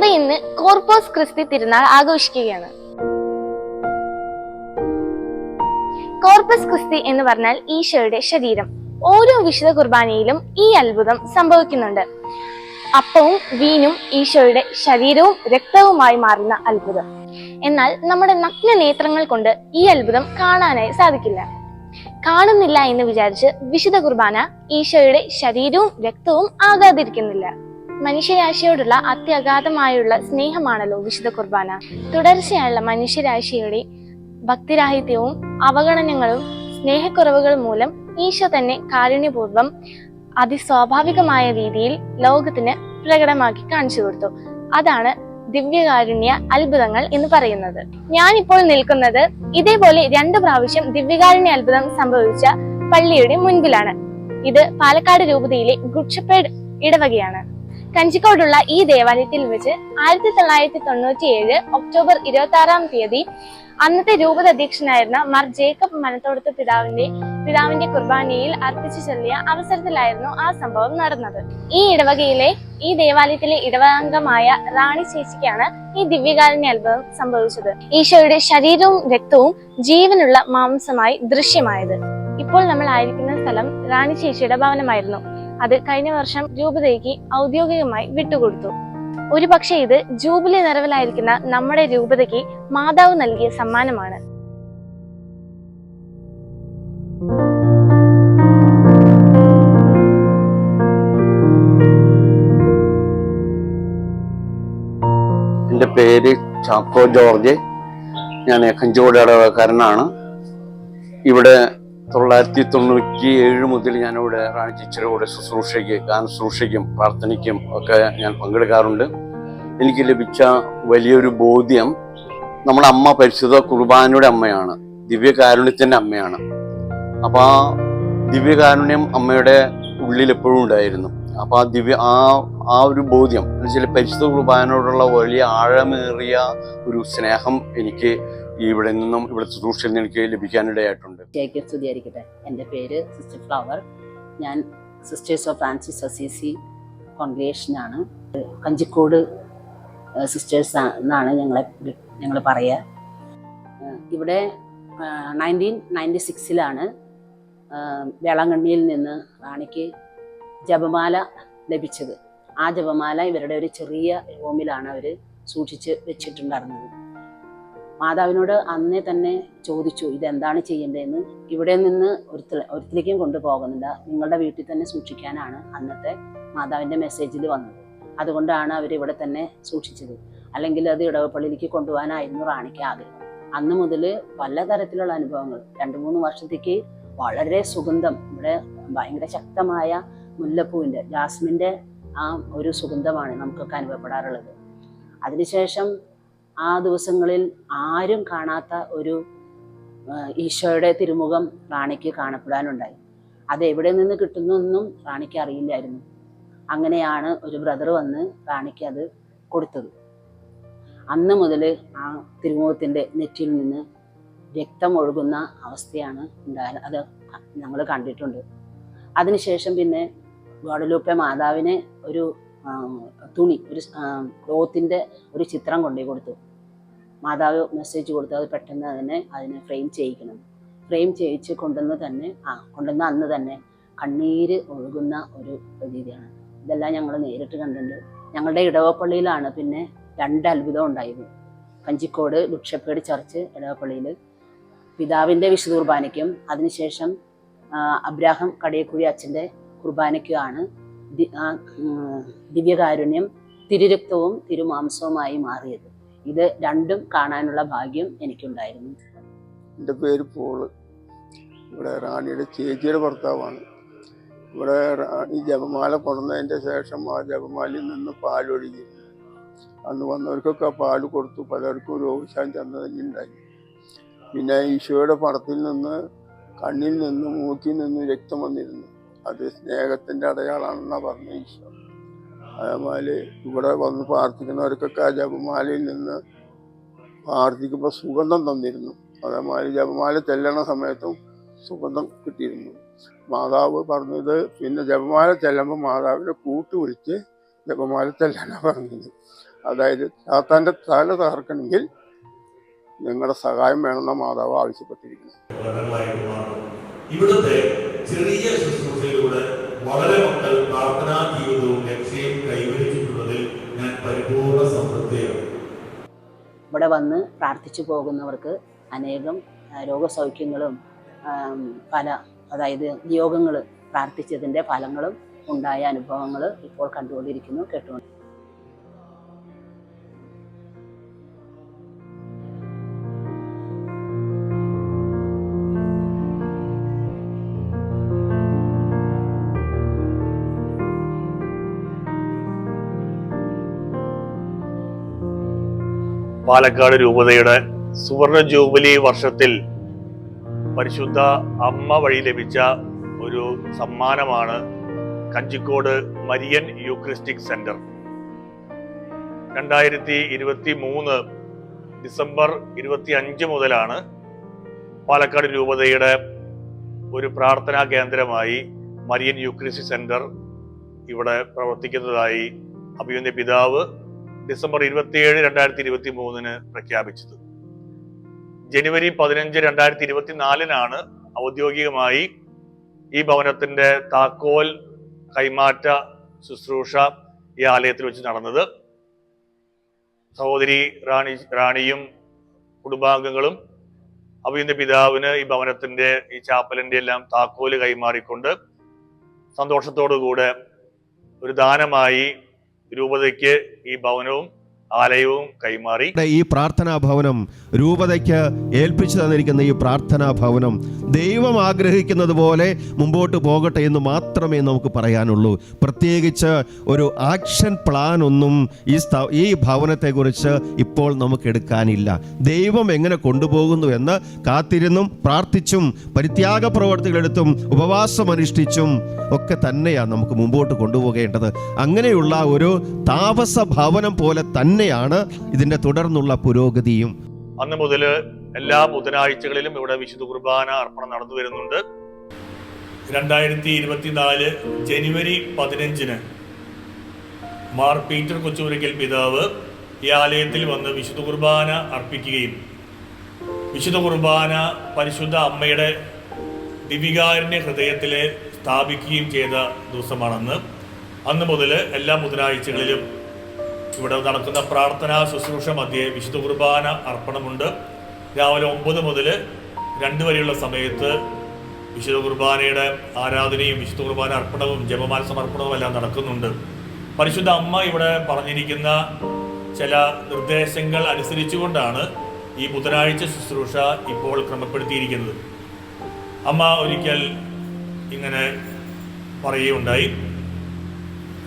സഭ ഇന്ന് കോർപ്പോസ് ക്രിസ്തി തിരുനാൾ ആഘോഷിക്കുകയാണ്. കോർപ്പസ് ക്രിസ്തി എന്ന് പറഞ്ഞാൽ ഈശോയുടെ ശരീരം. ഓരോ വിശുദ്ധ കുർബാനയിലും ഈ അത്ഭുതം സംഭവിക്കുന്നുണ്ട്. അപ്പവും വീനും ഈശോയുടെ ശരീരവും രക്തവുമായി മാറുന്ന അത്ഭുതം. എന്നാൽ നമ്മുടെ നഗ്ന നേത്രങ്ങൾ കൊണ്ട് ഈ അത്ഭുതം കാണാനായി സാധിക്കില്ല. കാണുന്നില്ല എന്ന് വിചാരിച്ച് വിശുദ്ധ കുർബാന ഈശോയുടെ ശരീരവും രക്തവും ആകാതിരിക്കുന്നില്ല. മനുഷ്യരാശിയോടുള്ള അത്യഗാധമായുള്ള സ്നേഹമാണല്ലോ വിശുദ്ധ കുർബാന. തുടർച്ചയായുള്ള മനുഷ്യരാശിയുടെ ഭക്തിരാഹിത്യവും അവഗണനകളും സ്നേഹക്കുറവുകൾ മൂലം ഈശോ തന്നെ കാരുണ്യപൂർവം അതിസ്വാഭാവികമായ രീതിയിൽ ലോകത്തിന് പ്രകടമാക്കി കാണിച്ചു കൊടുത്തു. അതാണ് ദിവ്യകാരുണ്യ അത്ഭുതങ്ങൾ എന്ന് പറയുന്നത്. ഞാനിപ്പോൾ നിൽക്കുന്നത് ഇതേപോലെ രണ്ട് പ്രാവശ്യം ദിവ്യകാരുണ്യ അത്ഭുതം സംഭവിച്ച പള്ളിയുടെ മുൻപിലാണ്. ഇത് പാലക്കാട് രൂപതയിലെ ഗുഡ്ഷപ്പേഡ് ഇടവകയാണ്. കഞ്ചിക്കോടുള്ള ഈ ദേവാലയത്തിൽ വെച്ച് ആയിരത്തി തൊള്ളായിരത്തി തൊണ്ണൂറ്റി ഏഴ് ഒക്ടോബർ ഇരുപത്തി ആറാം തീയതി അന്നത്തെ രൂപത അധ്യക്ഷനായിരുന്ന മാർ ജേക്കബ് മനത്തോടത്ത് പിതാവിന്റെ പിതാവിന്റെ കുർബാനയിൽ അർപ്പിച്ചു ചൊല്ലിയ അവസരത്തിലായിരുന്നു ആ സംഭവം നടന്നത്. ഈ ഇടവകയിലെ ഈ ദേവാലയത്തിലെ ഇടവാംഗമായ റാണി ചേച്ചിക്കാണ് ഈ ദിവ്യകാരുണ്യ അത്ഭുതം സംഭവിച്ചത്. ഈശോയുടെ ശരീരവും രക്തവും ജീവനുള്ള മാംസമായി ദൃശ്യമായത്. ഇപ്പോൾ നമ്മൾ ആയിരിക്കുന്ന സ്ഥലം റാണി ചേച്ചിയുടെ ഭവനമായിരുന്നു. അത് കഴിഞ്ഞ വർഷം രൂപതയ്ക്ക് ഔദ്യോഗികമായി വിട്ടുകൊടുത്തു. ഒരു പക്ഷേ ഇത് ജൂബിലി നിറവിലായിരിക്കുന്ന നമ്മുടെ രൂപതയ്ക്ക് മാതാവ് നൽകിയ സമ്മാനമാണ്. എന്റെ പേര് ചാക്കോ ജോർജ്. ഞാൻ കഞ്ചോട് ഇടവക്കാരനാണ് ഇവിടെ തൊള്ളായിരത്തി തൊണ്ണൂറ്റി ഏഴ് മുതൽ ഞാനിവിടെ റാണി ടീച്ചറുടെ ശുശ്രൂഷയ്ക്ക് ഗാന ശുശ്രൂഷയ്ക്കും പ്രാർത്ഥനയ്ക്കും ഒക്കെ ഞാൻ പങ്കെടുക്കാറുണ്ട്. എനിക്ക് ലഭിച്ച വലിയൊരു ബോധ്യം നമ്മുടെ അമ്മ പരിശുദ്ധ കുർബാനയുടെ അമ്മയാണ്. ദിവ്യകാരുണ്യത്തിന്റെ അമ്മയാണ്. അപ്പോൾ ആ ദിവ്യകാരുണ്യം അമ്മയുടെ ഉള്ളിൽ എപ്പോഴും ഉണ്ടായിരുന്നു. അപ്പോൾ ആ ദിവ്യ ആ ആ ഒരു ബോധ്യം എന്ന് വെച്ചാൽ പരിശുദ്ധ കുർബാനയോടുള്ള വലിയ ആഴമേറിയ ഒരു സ്നേഹം എനിക്ക് ഇവിടെ നിന്നും ഇവിടെ ശുശ്രൂഷയിൽ നിന്ന് എനിക്ക് ലഭിക്കാനിടയായിട്ടുണ്ട്. സ്തുതിയായിരിക്കട്ടെ. എന്റെ പേര് സിസ്റ്റർ ഫ്ലവർ. ഞാൻ സിസ്റ്റേഴ്സ് ഓഫ് ഫ്രാൻസിസ് അസീസി കോൺഗ്രേഷനാണ് കഞ്ചിക്കോട് സിസ്റ്റേഴ്സ് എന്നാണ് ഞങ്ങളെ ഞങ്ങൾ പറയുക. ഇവിടെ നയന്റീൻ നയന്റി സിക്സിലാണ് വേളാങ്കണ്ണിയിൽ നിന്ന് റാണിക്ക് ജപമാല ലഭിച്ചത്. ആ ജപമാല ഇവരുടെ ഒരു ചെറിയ റൂമിലാണ് അവർ സൂക്ഷിച്ച് വെച്ചിട്ടുണ്ടായിരുന്നത്. മാതാവിനോട് അന്നേ തന്നെ ചോദിച്ചു ഇതെന്താണ് ചെയ്യേണ്ടതെന്ന്? ഇവിടെ നിന്ന് ഒരുത്ത ഒരുത്തിലേക്കും കൊണ്ടുപോകുന്നില്ല നിങ്ങളുടെ വീട്ടിൽ തന്നെ സൂക്ഷിക്കാനാണ് അന്നത്തെ മാതാവിന്റെ മെസ്സേജിൽ വന്നത്. അതുകൊണ്ടാണ് അവർ ഇവിടെ തന്നെ സൂക്ഷിച്ചത്. അല്ലെങ്കിൽ അത് ഇടവപ്പള്ളിയിലേക്ക് കൊണ്ടുപോകാനായിരുന്നു റാണിക്ക് ആഗ്രഹം. അന്ന് മുതൽ പലതരത്തിലുള്ള അനുഭവങ്ങൾ. രണ്ട് മൂന്ന് വർഷത്തേക്ക് വളരെ സുഗന്ധം ഇവിടെ ഭയങ്കര ശക്തമായ മുല്ലപ്പൂവിന്റെ ജാസ്മിന്റെ ആ ഒരു സുഗന്ധമാണ് നമുക്കൊക്കെ അനുഭവപ്പെടാറുള്ളത്. അതിനുശേഷം ആ ദിവസങ്ങളിൽ ആരും കാണാത്ത ഒരു ഈശോയുടെ തിരുമുഖം റാണിക്ക് കാണപ്പെടാനുണ്ടായി. അത് എവിടെ നിന്ന് കിട്ടുന്നൊന്നും റാണിക്ക് അറിയില്ലായിരുന്നു. അങ്ങനെയാണ് ഒരു ബ്രദർ വന്ന് റാണിക്ക് അത് കൊടുത്തത്. അന്ന് മുതൽ ആ തിരുമുഖത്തിന്റെ നെറ്റിയിൽ നിന്ന് രക്തം ഒഴുകുന്ന അവസ്ഥയാണ് ഉണ്ടായത് അത് ഞങ്ങൾ കണ്ടിട്ടുണ്ട്. അതിനുശേഷം പിന്നെ ഗോഡലൂപ്പെ മാതാവിനെ ഒരു തുണി ഒരു ക്ലോത്തിന്റെ ഒരു ചിത്രം കൊണ്ടുപോയി കൊടുത്തു. മാതാവ് മെസ്സേജ് കൊടുത്തു അത് പെട്ടെന്ന് അതിനെ അതിനെ ഫ്രെയിം ചെയ്യിക്കണം. ഫ്രെയിം ചെയ്യിച്ച് കൊണ്ടുവന്ന് തന്നെ ആ കൊണ്ടുവന്ന അന്ന് തന്നെ കണ്ണീര് ഒഴുകുന്ന ഒരു രീതിയാണ്. ഇതെല്ലാം ഞങ്ങൾ നേരിട്ട് കണ്ടിട്ടുണ്ട്. ഞങ്ങളുടെ ഇടവപ്പള്ളിയിലാണ് പിന്നെ രണ്ട് അത്ഭുതം ഉണ്ടായത്. കഞ്ചിക്കോട് ലുക്ഷപ്പേട് ചർച്ച് ഇടവപ്പള്ളിയിൽ പിതാവിന്റെ വിശുദ്ധ കുർബാനയ്ക്കും അതിനുശേഷം അബ്രാഹം കടയക്കുഴി അച്ഛന്റെ കുർബാനയ്ക്കുമാണ് ദിവ്യകാരുണ്യം തിരുരക്തവും തിരുമാംസവുമായി മാറിയത്. ഇത് രണ്ടും കാണാനുള്ള ഭാഗ്യം എനിക്കുണ്ടായിരുന്നു. എന്റെ പേര് പോൾ. ഇവിടെ റാണിയുടെ ചേച്ചിയുടെ ഭർത്താവാണ്. ഇവിടെ റാണി ജപമാല കൊണ്ടുവന്നതിന്റെ ശേഷം ആ ജപമാലയിൽ നിന്ന് പാലൊഴുകി. അന്ന് വന്നവർക്കൊക്കെ ആ പാൽ കൊടുത്തു. പലർക്കും രോഗശാന്തി അന്ന് തന്നെ ഉണ്ടായി. പിന്നെ ഈശോയുടെ പടത്തിൽ നിന്ന് കണ്ണിൽ നിന്ന് മൂക്കിൽ നിന്ന് രക്തം വന്നിരുന്നു. അത് സ്നേഹത്തിന്റെ അടയാളാണെന്നാണ് പറഞ്ഞ ഈശോ. അതേമാതിരി ഇവിടെ വന്ന് പ്രാർത്ഥിക്കുന്നവർക്കൊക്കെ ആ ജപമാലയിൽ നിന്ന് പ്രാർത്ഥിക്കുമ്പോൾ സുഗന്ധം തന്നിരുന്നു. അതേമാതിരി ജപമാല ചെല്ലണ സമയത്തും സുഗന്ധം കിട്ടിയിരുന്നു. മാതാവ് പറഞ്ഞത് പിന്നെ ജപമാല ചെല്ലുമ്പോൾ മാതാവിനെ കൂട്ടു വിളിച്ച് ജപമാല ചെല്ലാനാണ് പറഞ്ഞത്. അതായത് താത്താന്റെ തല തകർക്കണമെങ്കിൽ നിങ്ങളുടെ സഹായം വേണമെന്ന മാതാവ് ആവശ്യപ്പെട്ടിരിക്കുന്നു ഇവിടുത്തെ ചെറിയ ശുശ്രൂഷയിലൂടെ വളരെ മക്കൾ പ്രാർത്ഥനാ ജീവിതവും ലക്ഷ്യം ഇവിടെ വന്ന് പ്രാർത്ഥിച്ചു പോകുന്നവർക്ക് അനേകം രോഗസൗഖ്യങ്ങളും പല അതായത് നിയോഗങ്ങൾ പ്രാർത്ഥിച്ചതിന്റെ ഫലങ്ങളും ഉണ്ടായ അനുഭവങ്ങൾ ഇപ്പോൾ കണ്ടുകൊണ്ടിരിക്കുന്നു കേട്ടുകൊണ്ട് പാലക്കാട് രൂപതയുടെ സുവർണ ജൂബിലി വർഷത്തിൽ പരിശുദ്ധ അമ്മ വഴി ലഭിച്ച ഒരു സമ്മാനമാണ് കഞ്ചിക്കോട് മരിയൻ യൂക്രിസ്റ്റിക് സെന്റർ. രണ്ടായിരത്തി ഇരുപത്തി മൂന്ന് ഡിസംബർ ഇരുപത്തി അഞ്ച് മുതലാണ് പാലക്കാട് രൂപതയുടെ ഒരു പ്രാർത്ഥനാ കേന്ദ്രമായി മരിയൻ യൂക്രിസ്റ്റിക് സെന്റർ ഇവിടെ പ്രവർത്തിക്കുന്നതായി അഭിയുന്ന പിതാവ് ഡിസംബർ ഇരുപത്തിയേഴ് രണ്ടായിരത്തി ഇരുപത്തി മൂന്നിന് പ്രഖ്യാപിച്ചത്. ജനുവരി പതിനഞ്ച് രണ്ടായിരത്തി ഇരുപത്തിനാലിനാണ് ഔദ്യോഗികമായി ഈ ഭവനത്തിന്റെ താക്കോൽ കൈമാറ്റ ശുശ്രൂഷ ഈ ആലയത്തിൽ വെച്ച് നടന്നത്. സഹോദരി റാണി റാണിയും കുടുംബാംഗങ്ങളും അഭിയുന്ന പിതാവിന് ഈ ഭവനത്തിന്റെ ഈ ചാപ്പലിന്റെ എല്ലാം താക്കോൽ കൈമാറിക്കൊണ്ട് സന്തോഷത്തോടുകൂടെ ഒരു ദാനമായി രൂപതയ്ക്ക് ഈ ഭവനവും ആലയവും കൈമാറി ഈ പ്രാർത്ഥനാ ഭവനം രൂപതയ്ക്ക് ഏൽപ്പിച്ചു തന്നിരിക്കുന്ന ഈ പ്രാർത്ഥനാ ഭവനം ദൈവം ആഗ്രഹിക്കുന്നത് പോലെ മുമ്പോട്ട് പോകട്ടെ എന്ന് മാത്രമേ നമുക്ക് പറയാനുള്ളൂ. പ്രത്യേകിച്ച് ഒരു ആക്ഷൻ പ്ലാൻ ഒന്നും ഈ ഈ ഭവനത്തെക്കുറിച്ച് ഇപ്പോൾ നമുക്ക് എടുക്കാനില്ല. ദൈവം എങ്ങനെ കൊണ്ടുപോകുന്നു എന്ന് കാത്തിരുന്നും പ്രാർത്ഥിച്ചും പരിത്യാഗ പ്രവർത്തികളെടുത്തും ഉപവാസം അനുഷ്ഠിച്ചും ഒക്കെ തന്നെയാണ് നമുക്ക് മുമ്പോട്ട് കൊണ്ടുപോകേണ്ടത്. അങ്ങനെയുള്ള ഒരു താപസ ഭവനം പോലെ തന്നെയാണ് ഇതിന്റെ തുടർന്നുള്ള പുരോഗതിയും. അന്ന് മുതൽ എല്ലാ ബുധനാഴ്ചകളിലും ഇവിടെ വിശുദ്ധ കുർബാന അർപ്പണം നടന്നു വരുന്നുണ്ട്. രണ്ടായിരത്തി ഇരുപത്തിനാല് ജനുവരി പതിനഞ്ചിന് മാർ പീറ്റർ കൊച്ചുപുരയ്ക്കൽ പിതാവ് ഈ ആലയത്തിൽ വന്ന് വിശുദ്ധ കുർബാന അർപ്പിക്കുകയും വിശുദ്ധ കുർബാന പരിശുദ്ധ അമ്മയുടെ ദിവികാരന്റെ ഹൃദയത്തിൽ സ്ഥാപിക്കുകയും ചെയ്ത ദിവസമാണെന്ന് അന്ന്. മുതൽ എല്ലാ ബുധനാഴ്ചകളിലും ഇവിടെ നടക്കുന്ന പ്രാർത്ഥനാ ശുശ്രൂഷ മധ്യേ വിശുദ്ധ കുർബാന അർപ്പണമുണ്ട്. രാവിലെ ഒമ്പത് മുതൽ രണ്ട് വരെയുള്ള സമയത്ത് വിശുദ്ധ കുർബാനയുടെ ആരാധനയും വിശുദ്ധ കുർബാന അർപ്പണവും ജപമാന സമർപ്പണവും എല്ലാം നടക്കുന്നുണ്ട്. പരിശുദ്ധ അമ്മ ഇവിടെ പറഞ്ഞിരിക്കുന്ന ചില നിർദ്ദേശങ്ങൾ അനുസരിച്ചുകൊണ്ടാണ് ഈ ബുധനാഴ്ച ശുശ്രൂഷ ഇപ്പോൾ ക്രമപ്പെടുത്തിയിരിക്കുന്നത്. അമ്മ ഒരിക്കൽ ഇങ്ങനെ പറയുകയുണ്ടായി.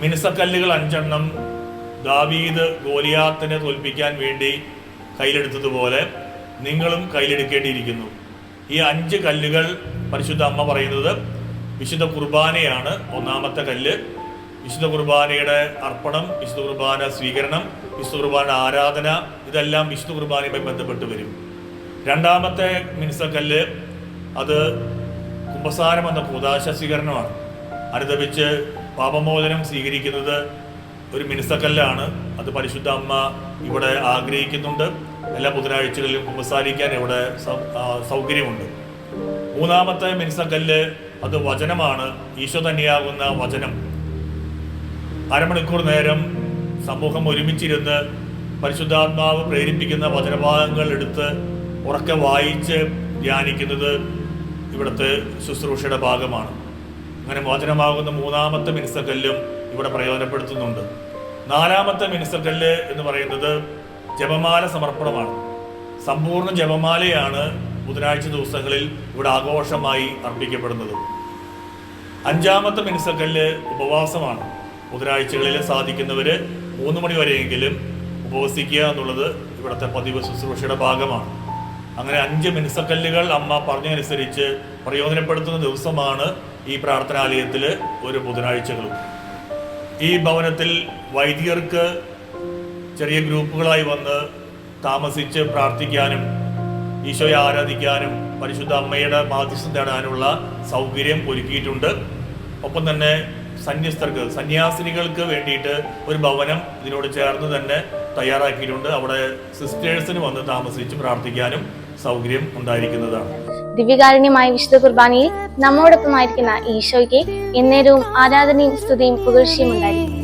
മിനുസക്കല്ലുകൾ അഞ്ചെണ്ണം ദാവീദ് ഗോലിയാത്തിനെ തോൽപ്പിക്കാൻ വേണ്ടി കയ്യിലെടുത്തതുപോലെ നിങ്ങളും കയ്യിലെടുക്കേണ്ടിയിരിക്കുന്നു. ഈ അഞ്ച് കല്ലുകൾ പരിശുദ്ധ അമ്മ പറയുന്നത് വിശുദ്ധ കുർബാനയാണ്. ഒന്നാമത്തെ കല്ല്. വിശുദ്ധ കുർബാനയുടെ അർപ്പണം വിശുദ്ധ കുർബാന സ്വീകരണം വിശുദ്ധ കുർബാന ആരാധന ഇതെല്ലാം വിശുദ്ധ കുർബാനയുമായി ബന്ധപ്പെട്ട് വരും. രണ്ടാമത്തെ മിനിസക്കല്ല് അത് കുംഭസാരം എന്ന കൂതാശ സ്വീകരണമാണ്. അനുദപിച്ച് പാപമോചനം സ്വീകരിക്കുന്നത് ഒരു മിനുസക്കല്ലാണ്. അത് പരിശുദ്ധ അമ്മ ഇവിടെ ആഗ്രഹിക്കുന്നുണ്ട്. എല്ലാ ബുധനാഴ്ചകളിലും കുമ്പസാരിക്കാൻ ഇവിടെ സൗകര്യമുണ്ട്. മൂന്നാമത്തെ മിനുസക്കല്ല് അത് വചനമാണ്. ഈശോ തന്നെയാകുന്ന വചനം. അരമണിക്കൂർ നേരം സമൂഹം ഒരുമിച്ചിരുന്ന് പരിശുദ്ധാത്മാവ് പ്രേരിപ്പിക്കുന്ന വചനഭാഗങ്ങൾ എടുത്ത് ഉറക്കെ വായിച്ച് ധ്യാനിക്കുന്നത് ഇവിടുത്തെ ശുശ്രൂഷയുടെ ഭാഗമാണ്. അങ്ങനെ വചനമാകുന്ന മൂന്നാമത്തെ മിനിസക്കല്ലും ഇവിടെ പ്രയോജനപ്പെടുത്തുന്നുണ്ട്. നാലാമത്തെ മിനിസക്കല്ല് എന്ന് പറയുന്നത് ജപമാല സമർപ്പണമാണ്. സമ്പൂർണ ജപമാലയാണ് ബുധനാഴ്ച ദിവസങ്ങളിൽ ഇവിടെ ആഘോഷമായി അർപ്പിക്കപ്പെടുന്നത്. അഞ്ചാമത്തെ മിനിസക്കല്ല് ഉപവാസമാണ്. ബുധനാഴ്ചകളിൽ സാധിക്കുന്നവർ മൂന്ന് മണി വരെയെങ്കിലും ഉപവസിക്കുക എന്നുള്ളത് ഇവിടുത്തെ പതിവ് ശുശ്രൂഷയുടെ ഭാഗമാണ്. അങ്ങനെ അഞ്ച് മിനിസക്കല്ലുകൾ അമ്മ പറഞ്ഞതനുസരിച്ച് പ്രയോജനപ്പെടുത്തുന്ന ദിവസമാണ് ഈ പ്രാർത്ഥനാലയത്തിൽ ഒരു ബുധനാഴ്ചകളും. ഈ ഭവനത്തിൽ വൈദികർക്ക് ചെറിയ ഗ്രൂപ്പുകളായി വന്ന് താമസിച്ച് പ്രാർത്ഥിക്കാനും ഈശോയെ ആരാധിക്കാനും പരിശുദ്ധ അമ്മയുടെ മാധ്യസ്ഥം തേടാനുള്ള സൗകര്യം ഒരുക്കിയിട്ടുണ്ട്. ഒപ്പം തന്നെ സന്യസ്തർക്ക് സന്യാസിനികൾക്ക് വേണ്ടിയിട്ട് ഒരു ഭവനം ഇതിനോട് ചേർന്ന് തന്നെ തയ്യാറാക്കിയിട്ടുണ്ട്. അവിടെ സിസ്റ്റേഴ്സിന് വന്ന് താമസിച്ച് പ്രാർത്ഥിക്കാനും സൗകര്യം ഉണ്ടായിരിക്കുന്നതാണ്. ദിവ്യകാരുണ്യമായ വിശുദ്ധ കുർബാനയിൽ നമ്മോടൊപ്പമായിരിക്കുന്ന ഈശോയ്ക്ക് എന്നേരവും ആരാധനയും സ്തുതിയും പുകഴ്ചയും ഉണ്ടായിരിക്കും